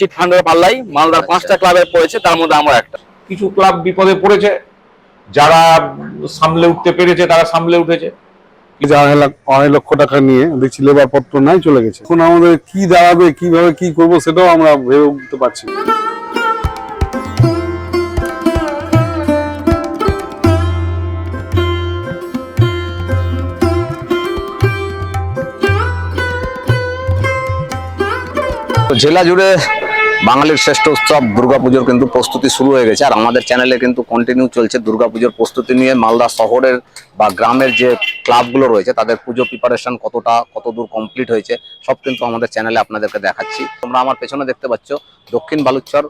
Cheat ফান্ডের পাল্লাই মালদার পাঁচটা ক্লাবের পড়েছে তার মধ্যে আমরা একটা। কিছু ক্লাব বিপদে পড়েছে যারা সামলে উঠতে পেরেছে তারা সামলে উঠেছে। আড়াই লক্ষ টাকা নিয়ে দেখছি লেবার পত্র নাই চলে গেছে। এখন আমাদের কি দাঁড়াবে কীভাবে কি করব সেটাও আমরা ভেবে উঠতে পারছি না। জেলা জুড়ে বাঙালির শ্রেষ্ঠ উৎসব দুর্গাপুজোর কিন্তু প্রস্তুতি শুরু হয়ে গেছে। আর আমাদের চ্যানেলে কিন্তু কন্টিনিউ চলছে দুর্গাপুজোর প্রস্তুতি নিয়ে মালদা শহরের বা গ্রামের যে ক্লাবগুলো রয়েছে, তাদের পুজো প্রিপারেশন কতটা কত দূর কমপ্লিট হয়েছে, সব কিন্তু আমাদের চ্যানেলে আপনাদেরকে দেখাচ্ছি। তোমরা আমার পেছনে দেখতে পাচ্ছ দক্ষিণ বালুচর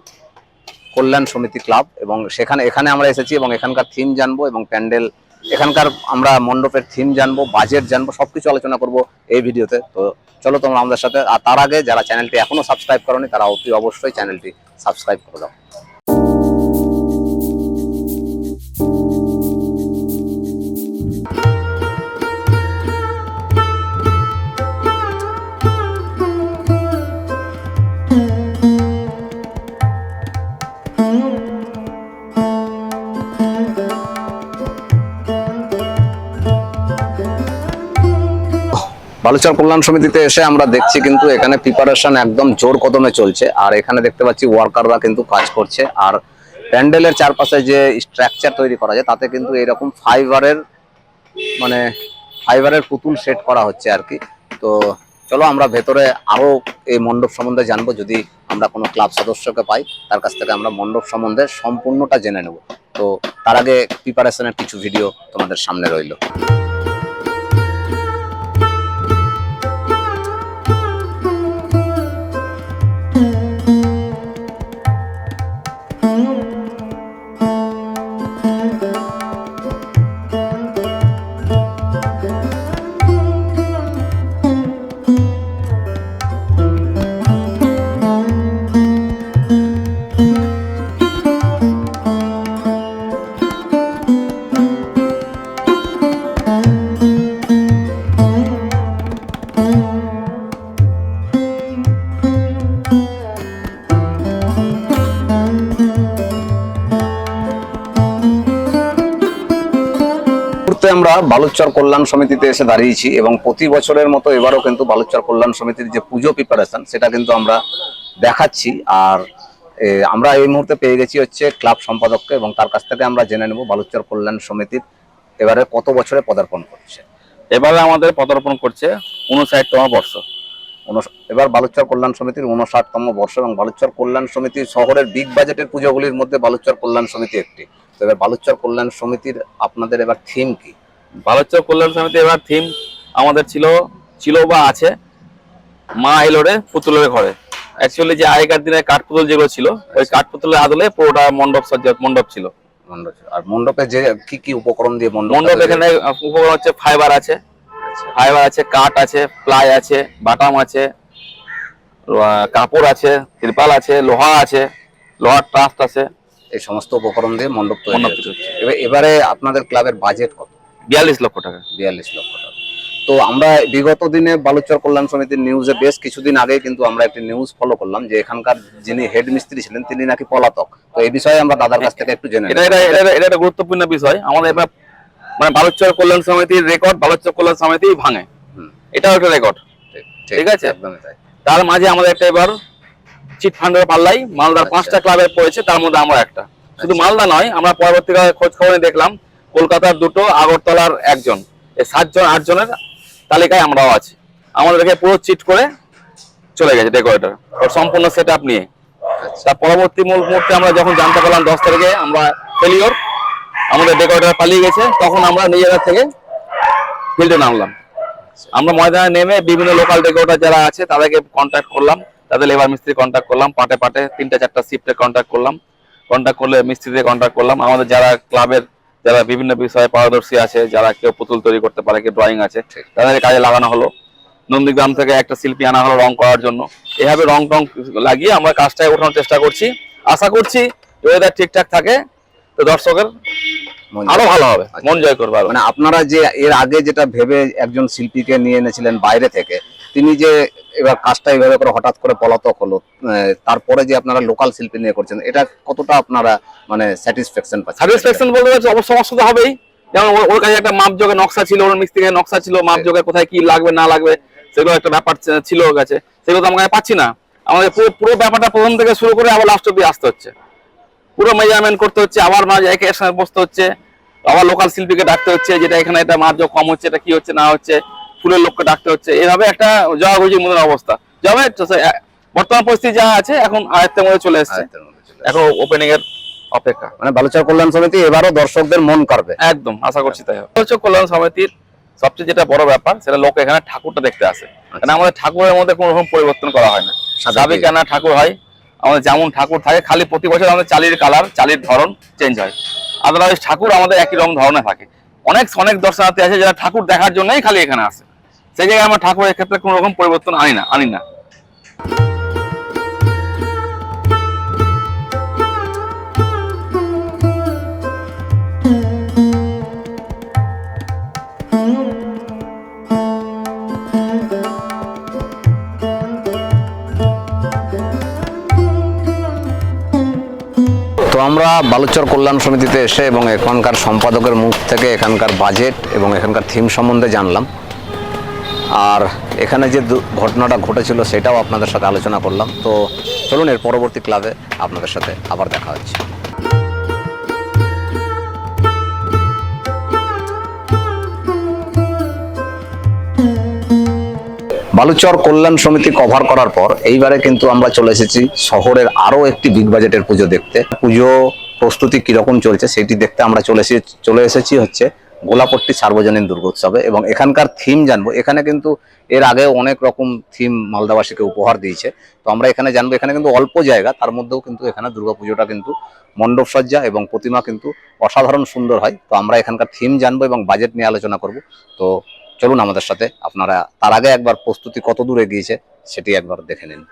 কল্যাণ সমিতি ক্লাব এবং সেখানে, এখানে আমরা এসেছি এবং এখানকার থিম জানব এবং প্যান্ডেল এখানকার আমরা মণ্ডপের থিম জানব বাজেট জানব, সবকিছু আলোচনা করব এই ভিডিওতে। তো চলো তোমরা আমাদের সাথে, আর তার আগে যারা চ্যানেলটি এখনও সাবস্ক্রাইব করনি, তারা অতি অবশ্যই চ্যানেলটি সাবস্ক্রাইব করে দাও। বালুচর কল্যাণ সমিতিতে এসে আমরা দেখছি কিন্তু এখানে প্রিপারেশন একদম জোর কদমে চলছে। আর এখানে দেখতে পাচ্ছি ওয়ার্কাররা কিন্তু কাজ করছে। আর প্যান্ডেলের চারপাশে যে স্ট্রাকচার তৈরি করা যায় তাতে কিন্তু এরকম ফাইবারের মানে ফাইবারের পুতুল সেট করা হচ্ছে আর কি। তো চলো আমরা ভেতরে আরও এই মণ্ডপ সম্বন্ধে জানব, যদি আমরা কোনো ক্লাব সদস্যকে পাই, তার কাছ থেকে আমরা মণ্ডপ সম্বন্ধে সম্পূর্ণটা জেনে নেব। তো তার আগে প্রিপারেশনের কিছু ভিডিও তোমাদের সামনে রইল। আমরা বালুচর কল্যাণ সমিতিতে এসে দাঁড়িয়েছি এবং প্রতি বছরের মতো এবারও কিন্তু বালুচর কল্যাণ সমিতির যে পুজো প্রিপারেশন সেটা কিন্তু আমরা দেখাচ্ছি। আর আমরা এই মুহূর্তে পেয়ে গেছি হচ্ছে ক্লাব সম্পাদককে এবং তার কাছ থেকে আমরা জেনে নেব বালুচর কল্যাণ সমিতির এবারে কত বছরে পদার্পণ করছে। এবারে আমাদের পদার্পণ করছে উনষাটতম বর্ষ। এবার বালুচর কল্যাণ সমিতির উনষাটতম বর্ষ এবং বালুচর কল্যাণ সমিতি শহরের বিগ বাজেটের পুজোগুলির মধ্যে বালুচর কল্যাণ সমিতি একটি। তো এবার বালুচর কল্যাণ সমিতির আপনাদের এবার থিম কি? বালুচর কল্যাণ সমিতি এবার থিম আমাদের ছিল ছিল বা আছে মা এলোরে পুতুলের ঘরে। অ্যাকচুয়ালি যে আগেকার দিনে কাঠপুতুল যেগুলো ছিল ওই কাঠপুতুলের আদলে পুরোটা মণ্ডপ সজ্জা মণ্ডপ ছিল। মণ্ডপ আর মণ্ডপে যে কি কি উপকরণ দিয়ে মণ্ডপ মণ্ডপ এখানে উপকরণ হচ্ছে ফাইবার আছে। ফাইবার আছে কাঠ আছে প্লাই আছে বাটাম আছে কাপড় আছে ত্রিপাল আছে লোহা আছে লোহার ট্রাস্ট আছে। এই সমস্ত উপকরণ দিয়ে মণ্ডপ তৈরি এবারে আপনাদের ক্লাবের বাজেট কত? বিয়াল্লিশ লক্ষ টাকা। বিয়াল্লিশ লক্ষ টাকা। তো আমরা বিগত দিনে বালুচর কল্যাণ সমিতির নিউজে বেশ কিছুদিন আগে কিন্তু আমরা একটি নিউজ ফলো করলাম যে এখানকার যিনি হেড মিস্ত্রি ছিলেন তিনি নাকি পলাতক। তো এই বিষয়ে আমরা দাদার কাছ থেকে একটু জেনে এটা এটা এটা এটা একটা গুরুত্বপূর্ণ বিষয়। আমাদের এবার মানে বালুচর কল্যাণ সমিতির রেকর্ড বালুচর কল্যাণ সমিতি ভাঙে। এটাও একটা রেকর্ড ঠিক- আছে? একদমই তাই। তার মাঝে আমাদের একটা এবার চিট ফান্ডের পাল্লাই মালদার আচ্ছা। পাঁচটা ক্লাবের পড়েছে তার মধ্যে আমরা একটা। শুধু আচ্ছা। মালদা নয় আমরা পরবর্তীকালে খোঁজ খবরে দেখলাম কলকাতার দুটো আগরতলার একজন। এই সাতজন আটজনের তালিকায় আমরাও আছি। আমাদেরকে পুরো চিট করে চলে গেছে ডেকোরেটর ওর সম্পূর্ণ সেট আপ নিয়ে তার পরবর্তী মূল মুহূর্তে আমরা যখন জানতে পারলাম দশ তারিখে আমরা ফেলিওর আমাদের ডেকোরেটর পালিয়ে গেছে তখন আমরা নিজেরা থেকে ফিল্ডে নামলাম। আমরা ময়দানে নেমে বিভিন্ন লোকাল ডেকোরেটর যারা আছে তাদেরকে কন্ট্যাক্ট করলাম। তাদের লেবার মিস্ত্রি কন্ট্যাক্ট করলাম। পাটে পাটে তিনটা চারটা শিফটে কন্ট্যাক্ট করলাম। কন্ট্যাক্ট করলে মিস্ত্রিদের কন্ট্যাক্ট করলাম। আমাদের যারা ক্লাবের যারা বিভিন্ন বিষয়ে পারদর্শী আছে যারা কেউ পুতুল তৈরি করতে পারে কেউ ড্রয়িং আছে তাদের কাজে লাগানো হলো। নন্দীগ্রাম থেকে একটা শিল্পী আনা হলো রং করার জন্য। এভাবে রং টং লাগিয়ে আমরা কাজটায় ওঠানোর চেষ্টা করছি। আশা করছি ওয়েদার ঠিকঠাক থাকে তো দর্শকের মন আরও ভালো হবে। আচ্ছা। মন জয় করবে মানে আপনারা যে এর আগে যেটা ভেবে একজন শিল্পীকে নিয়ে এনেছিলেন বাইরে থেকে তিনি যে এবার কাজটা এইভাবে করে হঠাৎ করে পলাতক হলো তারপরে যে আপনারা লোকাল শিল্পী নিয়ে করছেন এটা কতটা আপনারা মানে স্যাটিসফ্যাকশন পাচ্ছেন? স্যাটিসফ্যাকশন বলতে হচ্ছে অবশ্য সমস্যা তো হবেই। যেমন ওর- কাছে একটা মাপ যোগের নকশা ছিল ওর মিস্ত্রি নকশা ছিল মাপ যোগে কোথায় কি লাগবে না লাগবে সেগুলো একটা ব্যাপার ছিল ওর কাছে। সেগুলো তো আমরা কাছে পাচ্ছি না। আমাদের পুরো পুরো ব্যাপারটা প্রথম থেকে শুরু করে আবার লাস্ট অব্দি আসতে হচ্ছে। পুরো মেজারমেন্ট করতে হচ্ছে আবার মাঝে একে একসাথে বসতে হচ্ছে আবার লোকাল শিল্পীকে ডাকতে হচ্ছে যেটা এখানে এটা যোগ কম হচ্ছে এটা কি হচ্ছে না হচ্ছে। ফুলের লোককে ডাকতে হচ্ছে। এভাবে একটা জগাগুজির মতন অবস্থা। যাবে বর্তমান পরিস্থিতি যা আছে এখন আয়ত্তের মধ্যে চলে এসছে। এখন ওপেনিং এর অপেক্ষা। মানে বালুচর কল্যাণ সমিতি এবারও দর্শকদের মন করবে একদম আশা করছি তাই। হচ্ছে কল্যাণ সমিতির সবচেয়ে যেটা বড় ব্যাপার সেটা লোক এখানে ঠাকুরটা দেখতে আসে। কারণ আমাদের ঠাকুরের মধ্যে কোনো রকম পরিবর্তন করা হয় না। সাবেক কেনা ঠাকুর হয় আমাদের যেমন ঠাকুর থাকে খালি প্রতি বছর আমাদের চালির কালার চালির ধরন চেঞ্জ হয়। আদারওয়াইজ ঠাকুর আমাদের একই রকম ধরনের থাকে। অনেক অনেক দর্শনার্থী আছে যারা ঠাকুর দেখার জন্যই খালি এখানে আসে। সেই জায়গায় আমরা ঠাকুরের ক্ষেত্রে কোনো রকম পরিবর্তন আনি না আনি না। আমরা বালুচর কল্যাণ সমিতিতে এসে এবং এখানকার সম্পাদকের মুখ থেকে এখানকার বাজেট এবং এখানকার থিম সম্বন্ধে জানলাম। আর এখানে যে ঘটনাটা ঘটেছিল সেটাও আপনাদের সাথে আলোচনা করলাম। তো চলুন এর পরবর্তী ক্লাবে আপনাদের সাথে আবার দেখা হচ্ছে। বালুচর কল্যাণ সমিতি কভার করার পর এইবারে কিন্তু আমরা চলে এসেছি শহরের আরও একটি বিগ বাজেটের পুজো দেখতে। পুজো প্রস্তুতি কীরকম চলছে সেটি দেখতে আমরা চলে এসেছি চলে এসেছি হচ্ছে গোলাপট্টি সার্বজনীন দুর্গোৎসবে এবং এখানকার থিম জানব। এখানে কিন্তু এর আগে অনেক রকম থিম মালদাবাসীকে উপহার দিয়েছে। তো আমরা এখানে জানব, এখানে কিন্তু অল্প জায়গা, তার মধ্যেও কিন্তু এখানে দুর্গাপুজোটা কিন্তু মণ্ডপসজ্জা এবং প্রতিমা কিন্তু অসাধারণ সুন্দর হয়। তো আমরা এখানকার থিম জানব এবং বাজেট নিয়ে আলোচনা করব। তো চলুন আমাদের সাথে, আপনারা তার আগে একবার প্রস্তুতি কত দূরে গিয়েছে সেটি একবার দেখে নিন।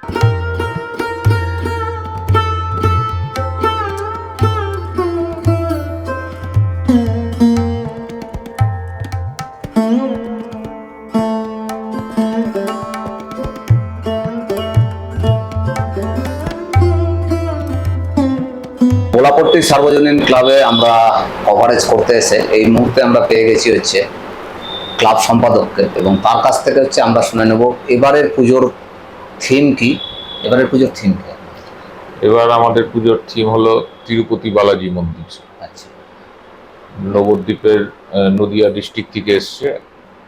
গোলাপট্টি সার্বজনীন ক্লাবে আমরা কভারেজ করতে এসে এই মুহূর্তে আমরা পেয়ে গেছি হচ্ছে ক্লাব সম্পাদককে এবং তার কাছ থেকে হচ্ছে আমরা শুনে নেব এবারের পুজোর থিম কি? এবারের পুজোর থিম কি? এবার আমাদের পুজোর থিম হলো তিরুপতি বালাজি মন্দির। আচ্ছা। নবদ্বীপের নদিয়া ডিস্ট্রিক্ট থেকে এসছে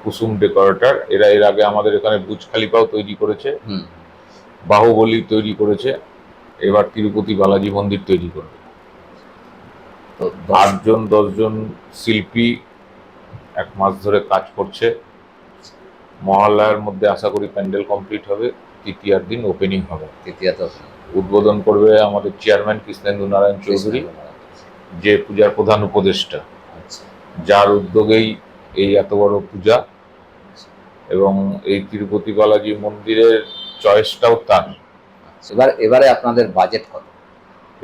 কুসুম ডেকোরেটর এরা এর আগে আমাদের এখানে বুজ খালিপাও তৈরি করেছে। হুম। বাহুবলী তৈরি করেছে। এবার তিরুপতি বালাজি মন্দির তৈরি করবে। আটজন দশজন শিল্পী এক মাস ধরে কাজ করছে। মহালয়ার মধ্যে আশা করি প্যান্ডেল কমপ্লিট হবে তৃতীয়ার দিন ওপেনিং হবে। তৃতীয়ত উদ্বোধন করবে আমাদের চেয়ারম্যান কৃষ্ণেন্দু নারায়ণ চৌধুরী যে পূজার প্রধান উপদেষ্টা। আচ্ছা। যার উদ্যোগেই এই এত বড় পূজা এবং এই তিরুপতি বালাজি মন্দিরের চয়েসটাও তার। এবার এবারে আপনাদের বাজেট কত?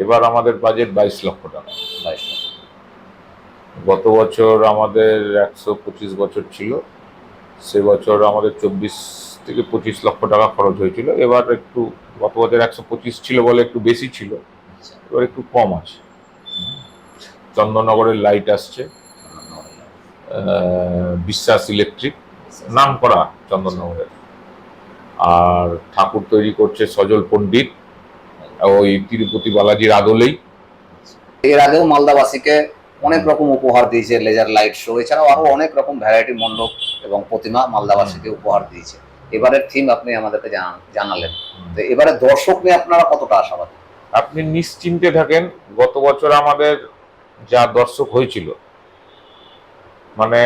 এবার আমাদের বাজেট বাইশ লক্ষ টাকা। বাইশ লক্ষ। গত বছর আমাদের একশো পঁচিশ বছর ছিল, সে বছর আমাদের চব্বিশ থেকে পঁচিশ লক্ষ টাকা খরচ হয়েছিল। এবার একটু গত বছর একশো পঁচিশ ছিল বলে একটু বেশি ছিল, এবার একটু কম আছে। চন্দননগরের লাইট আসছে বিশ্বাস ইলেকট্রিক নাম করা চন্দননগরের। আর ঠাকুর তৈরি করছে সজল পণ্ডিত। ওই তিরুপতি বালাজির আদলেই। এর আগেও মালদাবাসীকে অনেক রকম উপহার দিয়েছে লেজার লাইট শো। এছাড়াও আরও অনেক রকম ভ্যারাইটি মণ্ডপ এবং প্রতিমা মালদাবাসীকে উপহার দিয়েছে। এবারের থিম আপনি আমাদেরকে জানালেন। তো এবারে দর্শক নিয়ে আপনারা কতটা আশাবাদী? আপনি নিশ্চিন্তে থাকেন গত বছর আমাদের যা দর্শক হয়েছিল। মানে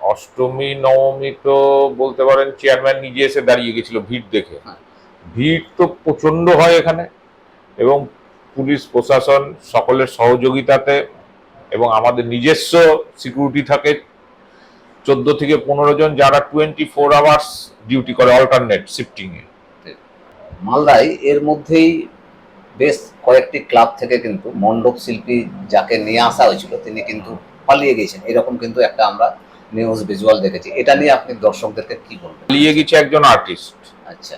অষ্টমী নবমী তো বলতে পারেন চেয়ারম্যান নিজে এসে দাঁড়িয়ে গেছিল ভিড় দেখে। হ্যাঁ। ভিড় তো প্রচণ্ড হয় এখানে এবং পুলিশ প্রশাসন সকলের সহযোগিতাতে এবং আমাদের নিজস্ব সিকিউরিটি থাকে। চোদ্দ থেকে পনেরো জন যারা টোয়েন্টি ফোর আওয়ার্স ডিউটি করে অল্টারনেট শিফটিং এ। মালদায় এর মধ্যেই বেশ কয়েকটি ক্লাব থেকে কিন্তু মণ্ডপ শিল্পী যাকে নিয়ে আসা হয়েছিল তিনি কিন্তু পালিয়ে গেছেন এরকম কিন্তু একটা আমরা নিউজ ভিজুয়াল দেখেছি। এটা নিয়ে আপনি দর্শকদেরকে কি বলবেন? পালিয়ে গেছে একজন আর্টিস্ট আচ্ছা।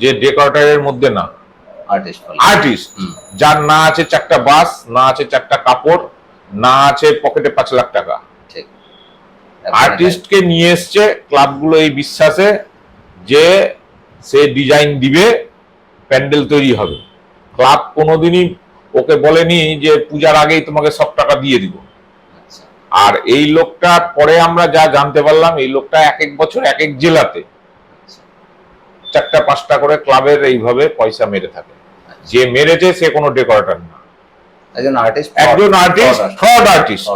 যে ডেকোরেটরের মধ্যে না। আর্টিস্ট আর্টিস্ট যার না আছে চারটা বাস না আছে চারটা কাপড় না আছে পকেটে পাঁচ লাখ টাকা। ঠিক। আর্টিস্টকে নিয়ে এসছে ক্লাবগুলো এই বিশ্বাসে যে সে ডিজাইন দিবে প্যান্ডেল তৈরি হবে। ক্লাব কোনোদিনই ওকে বলেনি যে পূজার আগেই তোমাকে সব টাকা দিয়ে দিব। আচ্ছা। আর এই লোকটা পরে আমরা যা জানতে পারলাম এই লোকটা এক এক বছর এক এক জেলাতে চারটা পাঁচটা করে ক্লাবের এইভাবে পয়সা মেরে থাকে। যে মেরেছে সে কোনো ডেকোরেটর না। একজন আর্টিস্ট একজন আর্টিস্ট ফ্রড আর্টিস্ট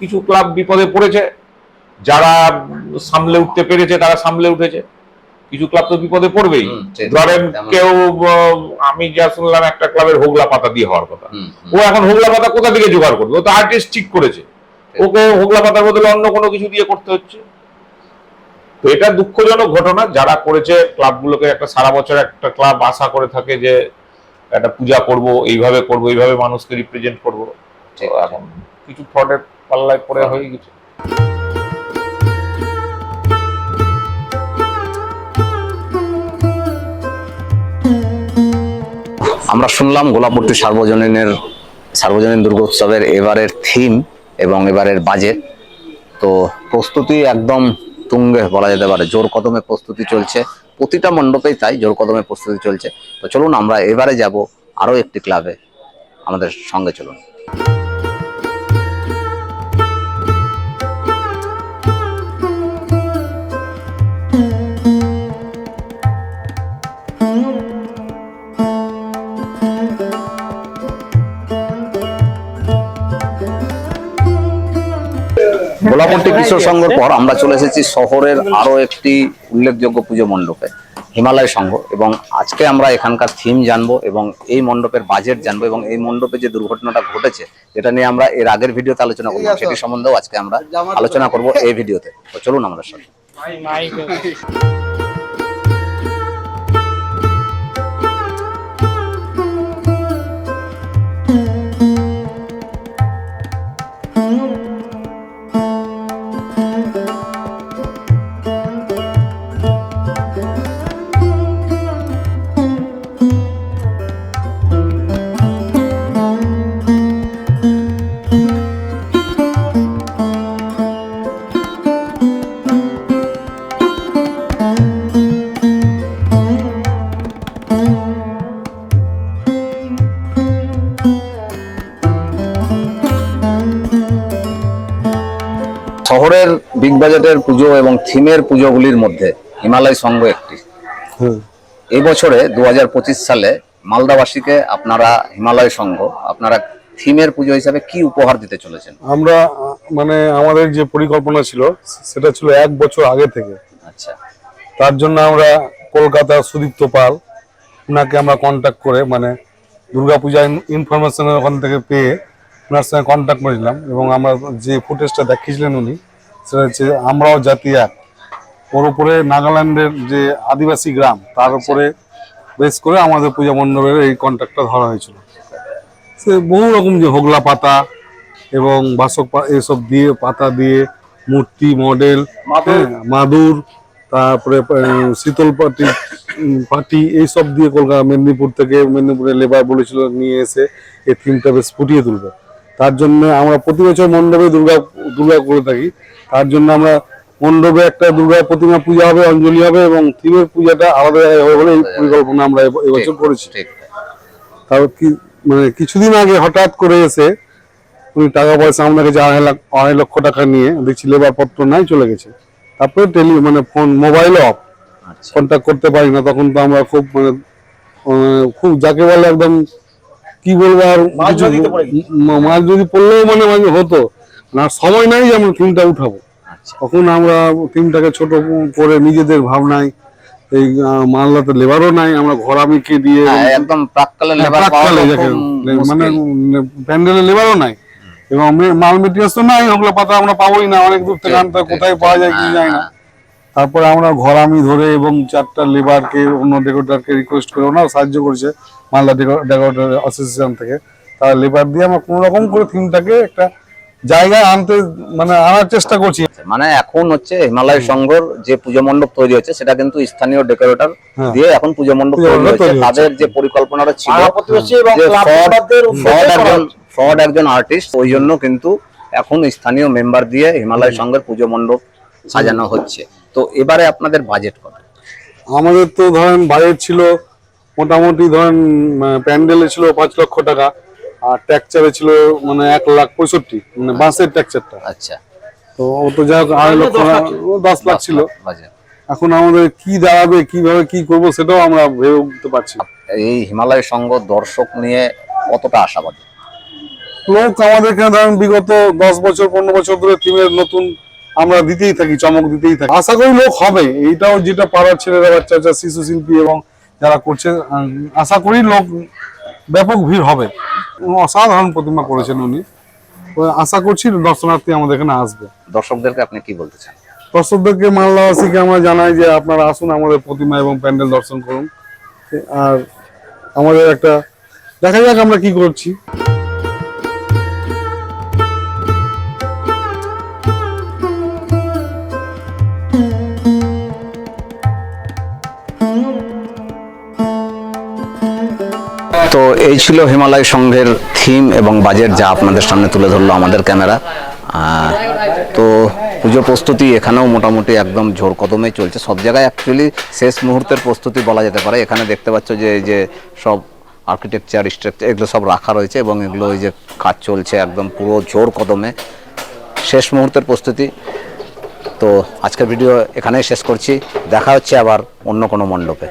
কিছু ক্লাব বিপদে পড়েছে যারা সামলে উঠতে পেরেছে তারা সামলে উঠেছে। কিছু ক্লাব তো বিপদে পড়বেই। ধরেন কেউ আমি যা শুনলাম একটা ক্লাবের হোগলা পাতা দিয়ে হওয়ার কথা। ও এখন হোগলা পাতা কোথা থেকে জোগাড় করবে? ও তো আর্টিস্ট ঠিক করেছে। ওকে হোগলা পাতার বদলে অন্য কোনো কিছু দিয়ে করতে হচ্ছে? তো এটা দুঃখজনক ঘটনা যারা করেছে ক্লাবগুলোকে একটা সারা বছর একটা ক্লাব আশা করে থাকে যে একটা পূজা করব এইভাবে করব এইভাবে মানুষকে রিপ্রেজেন্ট করব। এখন কিছু ফ্রডের পাল্লায় পড়ে হয়ে। গেছে। আমরা শুনলাম গোলাপমূর্তি সার্বজনীনের সার্বজনীন দুর্গোৎসবের এবারের থিম এবং এবারের বাজেট তো প্রস্তুতি একদম তুঙ্গে বলা যেতে পারে। জোর কদমে প্রস্তুতি চলছে। প্রতিটা মণ্ডপেই তাই জোর কদমে প্রস্তুতি চলছে। তো চলুন আমরা এবারে যাব আরও একটি ক্লাবে। আমাদের সঙ্গে চলুন। সংঘর পর আমরা চলে এসেছি শহরের আরও একটি উল্লেখযোগ্য পুজো মণ্ডপে হিমালয় সংঘ। এবং আজকে আমরা এখানকার থিম জানব এবং এই মণ্ডপের বাজেট জানব এবং এই মণ্ডপে যে দুর্ঘটনাটা ঘটেছে যেটা নিয়ে আমরা এর আগের ভিডিওতে আলোচনা করব সেটি সম্বন্ধেও আজকে আমরা আলোচনা করব এই ভিডিওতে। তো চলুন আমরা সাথে। বাজেটের পুজো এবং থিমের পুজোগুলির মধ্যে হিমালয় সংঘ একটি। এই বছরে দু হাজার পঁচিশ সালে মালদাবাসীকে আপনারা হিমালয় সংঘ আপনারা থিমের পুজো হিসাবে কি উপহার দিতে চলেছেন? আমরা মানে আমাদের যে পরিকল্পনা ছিল সেটা ছিল এক বছর আগে থেকে। আচ্ছা। তার জন্য আমরা কলকাতা সুদীপ্ত পাল ওনাকে আমরা কন্ট্যাক্ট করে মানে দুর্গাপূজা ইনফরমেশন ওখান থেকে পেয়ে ওনার সঙ্গে কন্ট্যাক্ট করেছিলাম এবং আমরা যে ফুটেজটা দেখিয়েছিলেন উনি সেটা হচ্ছে আমরাও জাতি এক। ওর উপরে নাগাল্যান্ডের যে আদিবাসী গ্রাম তার উপরে বেশ করে আমাদের পূজা মণ্ডপের এই কন্ট্যাক্টটা ধরা হয়েছিল। সে বহু রকম যে হোগলা পাতা এবং বাসক এসব দিয়ে পাতা দিয়ে মূর্তি মডেল হ্যাঁ, মাদুর তারপরে শীতল পাটি পাটি এইসব দিয়ে কলকাতা মেদিনীপুর থেকে মেদিনীপুরে লেবার বলেছিল নিয়ে এসে এই থিমটা বেশ ফুটিয়ে তুলবে। তার জন্য আমরা প্রতি বছর মণ্ডপে দুর্গা দুর্গা করে থাকি। তার জন্য আমরা মণ্ডপে একটা দুর্গা প্রতিমা পূজা হবে অঞ্জলি হবে এবং থিমের পূজাটা আলাদা জায়গায় হবে বলে এই পরিকল্পনা আমরা এবছর করেছি। ঠিক। তাও কি মানে কিছুদিন আগে হঠাৎ করে এসে উনি টাকা পয়সা আপনাকে যে আড়াই লাখ আড়াই লক্ষ টাকা নিয়ে দেখছি লেবার পত্র নাই চলে গেছে। তারপরে টেলি মানে ফোন মোবাইল অফ কন্ট্যাক্ট করতে পারি না তখন তো আমরা খুব মানে খুব যাকে বলে একদম কি বলব আর কিছু মাছ যদি পড়লেও মানে মাঝে হতো। না সময় নাই যে আমরা টিমটা উঠাবো। তখন আমরা টিমটাকে ছোট করে নিজেদের ভাবনায় এই মালদাতে লেবারও নাই আমরা ঘরামিকে দিয়ে হ্যাঁ, একদম প্রাককালে লেবার যাকে খুব মানে। প্যান্ডেলে লেবারও নাই এবং মাল মেটেরিয়ালস তো নাই ওগুলো পাতা আমরা পাবোই না অনেক দূর থেকে আনতে কোথায় পাওয়া যায় কি হ্যাঁ, যায় না হ্যাঁ। তারপরে আমরা ঘরামি ধরে এবং চারটা লেবারকে অন্য ডেকোরেটরকে রিকোয়েস্ট করে ওনাও সাহায্য করেছে মালদা ডেকোরেটর অ্যাসোসিয়েশন থেকে তারা লেবার দিয়ে আমরা কোনো রকম করে থিমটাকে একটা জায়গায় আনতে মানে আনার চেষ্টা করছি। মানে এখন হচ্ছে হিমালয় সংঘর যে পুজো মণ্ডপ তৈরি হচ্ছে সেটা কিন্তু স্থানীয় ডেকোরেটর হ্যাঁ। দিয়ে এখন পুজো মণ্ডপ তৈরি হচ্ছে। তাদের যে পরিকল্পনাটা ছিল ফ্রড একজন আর্টিস্ট ওই জন্য কিন্তু এখন স্থানীয় মেম্বার দিয়ে হিমালয় সংঘের পুজো মণ্ডপ সাজানো হচ্ছে। তো এবারে আপনাদের বাজেট কত? আমাদের তো ধরেন বাজেট ছিল মোটামুটি ধরেন প্যান্ডেলে ছিল পাঁচ লক্ষ টাকা। আর ট্যাকচারে ছিল মানে এক লাখ পঁয়ষট্টি মানে বাসের ট্যাকচারটা আচ্ছা। তো ও তো যাই হোক আড়াই লক্ষ দশ লাখ। ছিল। এখন আমাদের কি দাঁড়াবে কীভাবে কি করব সেটাও আমরা ভেবে উঠতে পারছি এই হিমালয় সংঘ দর্শক নিয়ে কতটা আশাবাদী? লোক আমাদের এখানে ধরেন বিগত দশ বছর পনেরো বছর ধরে টিমের নতুন আমরা দিতেই থাকি চমক দিতেই থাকি। আশা করি লোক হবে। এইটাও যেটা পাড়ার ছেলেরা বাচ্চা বাচ্চা শিশু শিল্পী এবং যারা করছে আশা করি লোক ব্যাপক ভিড় হবে। অসাধারণ প্রতিমা করেছেন উনি। আশা করছি দর্শনার্থী আমাদের এখানে আসবে। দর্শকদেরকে আপনি কি বলতে চান? দর্শকদেরকে মালদাবাসীকে আমরা জানাই যে আপনারা আসুন আমাদের প্রতিমা এবং প্যান্ডেল দর্শন করুন। আর আমাদের একটা দেখা যাক আমরা কি করছি। এই ছিল হিমালয় সংঘের থিম এবং বাজেট যা আপনাদের সামনে তুলে ধরলো আমাদের ক্যামেরা তো পুজো প্রস্তুতি এখানেও মোটামুটি একদম জোর কদমে চলছে। সব জায়গায় অ্যাকচুয়ালি শেষ মুহূর্তের প্রস্তুতি বলা যেতে পারে। এখানে দেখতে পাচ্ছ যে, এই যে সব আর্কিটেকচার স্ট্রাকচার এগুলো সব রাখা রয়েছে এবং এগুলো ওই যে কাজ চলছে একদম পুরো জোর কদমে। শেষ মুহূর্তের প্রস্তুতি। তো আজকের ভিডিও এখানেই শেষ করছি। দেখা হচ্ছে আবার অন্য কোনো মণ্ডপে।